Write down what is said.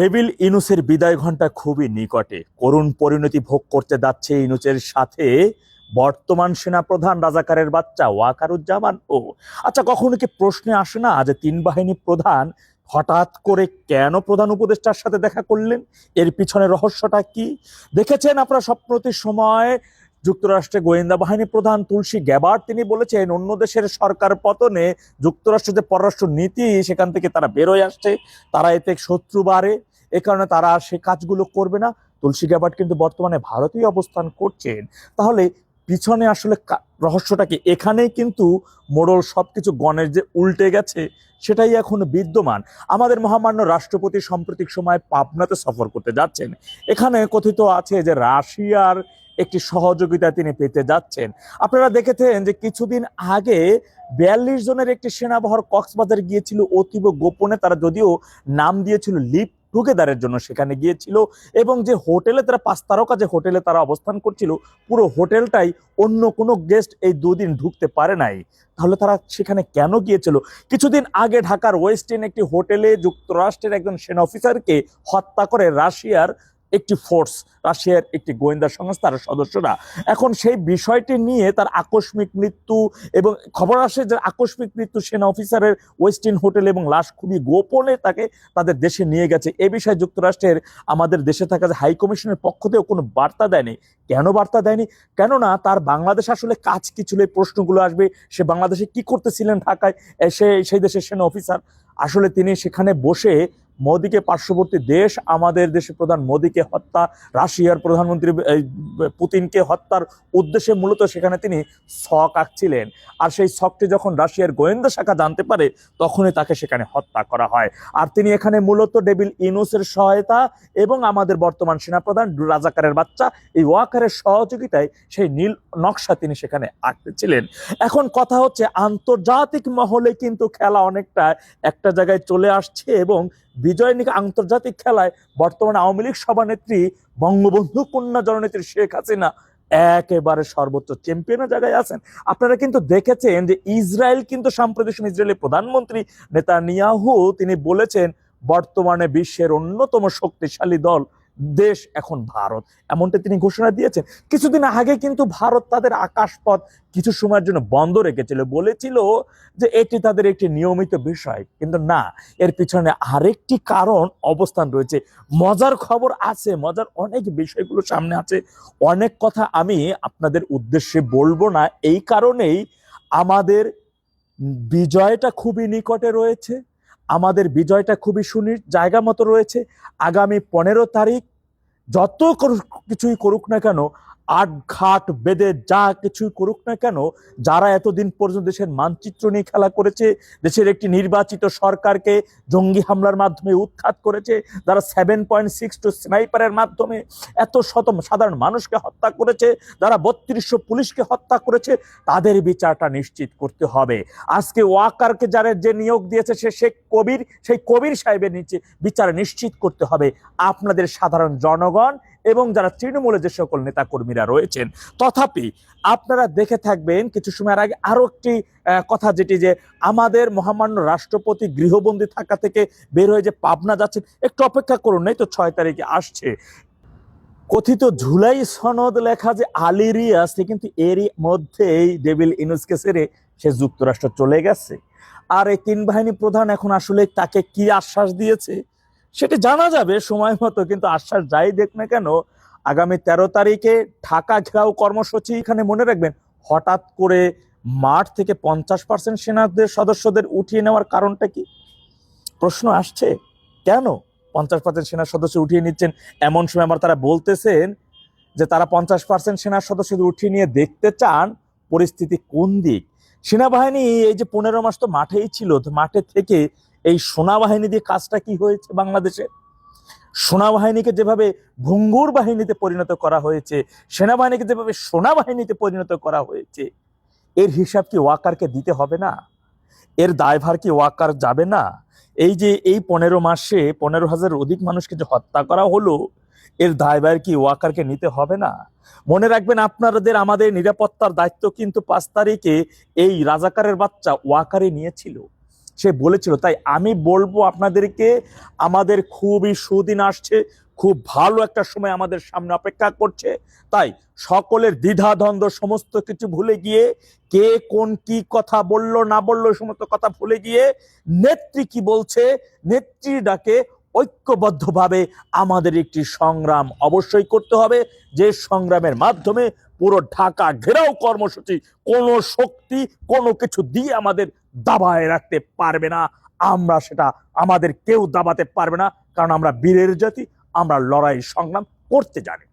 Devil ইনুসের বিদায় ঘণ্টা খুবই নিকটে। করুণ পরিণতি ভোগ করতে যাচ্ছে ইনুসের সাথে বর্তমান সেনাপ্রধান রাজাকারের বাচ্চা ওয়াকারুজ্জামান। ও আচ্ছা কখনো কি প্রশ্নে আসে না যে তিন বাহিনী প্রধান হঠাৎ করে কেন প্রধান উপদেষ্টার সাথে দেখা করলেন? এর পিছনে রহস্যটা কি? দেখেছেন আপনারা স্বপ্নতির সময় যুক্তরাষ্ট্রে গোয়েন্দা বাহিনী প্রধান তুলসী গ্যাবার তিনি বলেছেন, অন্য দেশের সরকার পতনে যুক্তরাষ্ট্রের যে পররাষ্ট্র নীতি, সেখান থেকে তারা বেরোয় আসছে, তারা এতে শত্রু বাড়ে। এ কারণে তারা আর সে কাজগুলো করবে না। তুলসী গ্যাবার্ট কিন্তু বর্তমানে ভারতেই অবস্থান করছেন। তাহলে পিছনে আসলে কা- রহস্যটা কি? এখানেই কিন্তু মোড়ল সবকিছু গণের যে উল্টে গেছে, সেটাই এখন বিদ্যমান। আমাদের মহামান্য রাষ্ট্রপতি সাম্প্রতিক সময় পাবনাতে সফর করতে যাচ্ছেন। এখানে কথিত আছে যে রাশিয়ার একটি সহযোগিতা তিনি পেতে যাচ্ছেন। আপনারা দেখেছেন যে কিছুদিন আগে বিয়াল্লিশ জনের একটি সেনাবহর কক্সবাজার গিয়েছিল অতীব গোপনে। তারা যদিও নাম দিয়েছিল লিপ টুগেদারের জন্য সেখানে গিয়েছিল এবং যে হোটেলে তারা পাঁচ তারকা যে হোটেলে তারা অবস্থান করছিল, পুরো হোটেলটাই অন্য কোনো গেস্ট এই দুদিন ঢুকতে পারে নাই। তাহলে তারা সেখানে কেন গিয়েছিল? কিছুদিন আগে ঢাকার ওয়েস্টিন একটি হোটেলে যুক্তরাষ্ট্রের একজন সেনা অফিসারকে হত্যা করে রাশিয়ার একটি ফোর্স রাশিয়ার একটি গোয়েন্দা সংস্থার সদস্যরা। এখন সেই বিষয়টি নিয়ে তার আকস্মিক মৃত্যু এবং খবর আসে যে আকস্মিক মৃত্যু সেনা অফিসারের ওয়েস্টিন হোটেল এবং লাশ খুবই গোপনে তাকে তাদের দেশে নিয়ে গেছে। এ বিষয়ে যুক্তরাষ্ট্রের আমাদের দেশে থাকা যে হাই কমিশনের পক্ষ থেকেও কোনো বার্তা দেয়নি। কেন বার্তা দেয়নি? কেননা তার বাংলাদেশ আসলে কাজ কি ছিল? এই প্রশ্নগুলো আসবে। সে বাংলাদেশে কি করতেছিলেন ঢাকায়? সে, সেই দেশের সেনা অফিসার। আসলে তিনি সেখানে বসে মোদিকে পার্শ্ববর্তী দেশ, আমাদের দেশের প্রধান মোদিকে হত্যা, রাশিয়ার প্রধানমন্ত্রী পুতিনকে হত্যার উদ্দেশ্যে মূলত সেখানে তিনি ছক আঁকছিলেন। আর সেই ছকটি যখন রাশিয়ার গোয়েন্দা শাখা জানতে পারে, তখনই তাকে সেখানে হত্যা করা হয়। আর তিনি এখানে মূলত ডেভিল ইনুসের সহায়তা এবং আমাদের বর্তমান সেনাপ্রধান রাজাকারের বাচ্চা এই ওয়াকারের সহযোগিতায় সেই নীল নকশা তিনি সেখানে আঁকতেছিলেন এখন কথা হচ্ছে, আন্তর্জাতিক মহলে কিন্তু খেলা অনেকটা একটা জায়গায় চলে আসছে এবং বিজয় নিকা আন্তর্জাতিক খেলায় বর্তমানে আওয়ামী লীগ সভানেত্রী বঙ্গবন্ধু কন্যা জননেত্রী শেখ হাসিনা একেবারে সর্বোচ্চ চ্যাম্পিয়নের জায়গায় আছেন। আপনারা কিন্তু দেখেছেন যে ইসরায়েল কিন্তু সাম্প্রতিক ইসরায়েলের প্রধানমন্ত্রী নেতানিয়াহু তিনি বলেছেন, বর্তমানে বিশ্বের অন্যতম শক্তিশালী দল দেশ এখন ভারত। এমনটা তিনি ঘোষণা দিয়েছেন। কিছুদিন আগে কিন্তু ভারত তাদের আকাশপথ কিছু সময়ের জন্য বন্ধ রেখেছিল। বলেছিল যে এটি তাদের একটি নিয়মিত বিষয়। কিন্তু না, এর পিছনে আরেকটি কারণ অবস্থান রয়েছে। মজার খবর আছে, মজার অনেক বিষয়গুলো সামনে আছে। অনেক কথা আমি আপনাদের উদ্দেশ্যে বলব না। এই কারণেই আমাদের বিজয়টা খুবই নিকটে রয়েছে। আমাদের বিজয়টা খুবই সুনি জায়গা মতো রয়েছে। আগামী পনেরো তারিখ যত কিছুই করুক না কেন আট ঘাট বেদে যা কিছুই করুক না কেন, যারা এতদিন পর্যন্ত দেশের মানচিত্র নিয়ে খেলা করেছে, দেশের একটি নির্বাচিত সরকারকে জঙ্গি হামলার মাধ্যমে উৎখাত করেছে, যারা সেভেন পয়েন্ট সিক্স টু স্নাইপারের মাধ্যমে এত শত সাধারণ মানুষকে হত্যা করেছে, যারা বত্রিশশো পুলিশকে হত্যা করেছে, তাদের বিচারটা নিশ্চিত করতে হবে। আজকে ওয়াকারকে যারা যে নিয়োগ দিয়েছে, সে শেখ কবির, সেই কবির সাহেবের নিচে বিচার নিশ্চিত করতে হবে। আপনাদের সাধারণ জনগণ এবং যারা তৃণমূলে যে সকল নেতাকর্মীরা রয়েছেন, তথাপি আপনারা দেখে থাকবেন কিছু সময়ের আগে আরও একটি কথা যেটি যে আমাদের মহামান্য রাষ্ট্রপতি গৃহবন্দী থাকা থেকে বের হয়ে যে পাবনা যাচ্ছেন, একটু অপেক্ষা করুন নাই তো ছয় তারিখে আসছে। কথিত ঝুলাই সনদ লেখা যে আলী রিয়াজ কিন্তু এরই মধ্যেই ডেভিল ইনুসকে সেরে সে যুক্তরাষ্ট্র চলে গেছে। আর এই তিন বাহিনী প্রধান এখন আসলে তাকে কি আশ্বাস দিয়েছে? সেটা জানা যাবে, সময় মতো, কিন্তু আশ্বাস যাই দেখ না কেন, আগামী তেরো তারিখে ঢাকা ঘেরাও কর্মসূচি এখানে মনে রাখবেন, হঠাৎ করে মাঠ থেকে পঞ্চাশ পার্সেন্ট সেনাদের সদস্যদের উঠিয়ে নেওয়ার কারণটা কি? প্রশ্ন আসছে। কেন পঞ্চাশ পার্সেন্ট সেনা সদস্য উঠিয়ে নিচ্ছেন? এমন সময় আমার তারা বলতেছেন যে তারা পঞ্চাশ পার্সেন্ট সেনা সদস্যদের উঠিয়ে নিয়ে দেখতে চান পরিস্থিতি কোন দিক। সেনাবাহিনী এই যে পনেরো মাস তো মাঠেই ছিল মাঠে থেকে এই সেনাবাহিনী দিয়ে কাজটা কি হয়েছে বাংলাদেশে? সেনাবাহিনীকে যেভাবে ভঙ্গুর বাহিনীতে পরিণত করা হয়েছে, সেনাবাহিনীকে যেভাবে সোনাবাহিনীতে পরিণত করা হয়েছে, এর হিসাব কি ওয়াকারকে দিতে হবে না? এর দায়ভার কি ওয়াকার যাবে না? এই যে এই পনেরো মাসে পনেরো হাজার অধিক মানুষকে যে হত্যা করা হলো, এর দায়ভার কি ওয়াকারকে নিতে হবে না? মনে রাখবেন আপনাদের আমাদের নিরাপত্তার দায়িত্ব কিন্তু পাঁচ তারিখে এই রাজাকারের বাচ্চা ওয়াকারে নিয়েছিল। সে বলেছিল, তাই আমি বলব আপনাদেরকে, আমাদের খুবই সুদিন আসছে, খুব ভালো একটা সময় আমাদের সামনে অপেক্ষা করছে। তাই সকলের দ্বিধা, দ্বন্দ্ব, সমস্ত কিছু ভুলে গিয়ে, কে কোন কি কথা বলল, না বলল, সমস্ত কথা ভুলে গিয়ে, নেত্রী কি বলছে নেত্রী ডাকে ঐক্যবদ্ধভাবে আমাদের একটি সংগ্রাম অবশ্যই করতে হবে। যে সংগ্রামের মাধ্যমে পুরো ঢাকা ঘেরাও কর্মসূচি কোনো শক্তি, কোনো কিছু দিয়ে আমাদের দাবায় রাখতে পারবে না। আমরা সেটা আমাদের কেউ দাবাতে পারবে না, কারণ আমরা বীরের জাতি, আমরা লড়াই সংগ্রাম করতে জানি।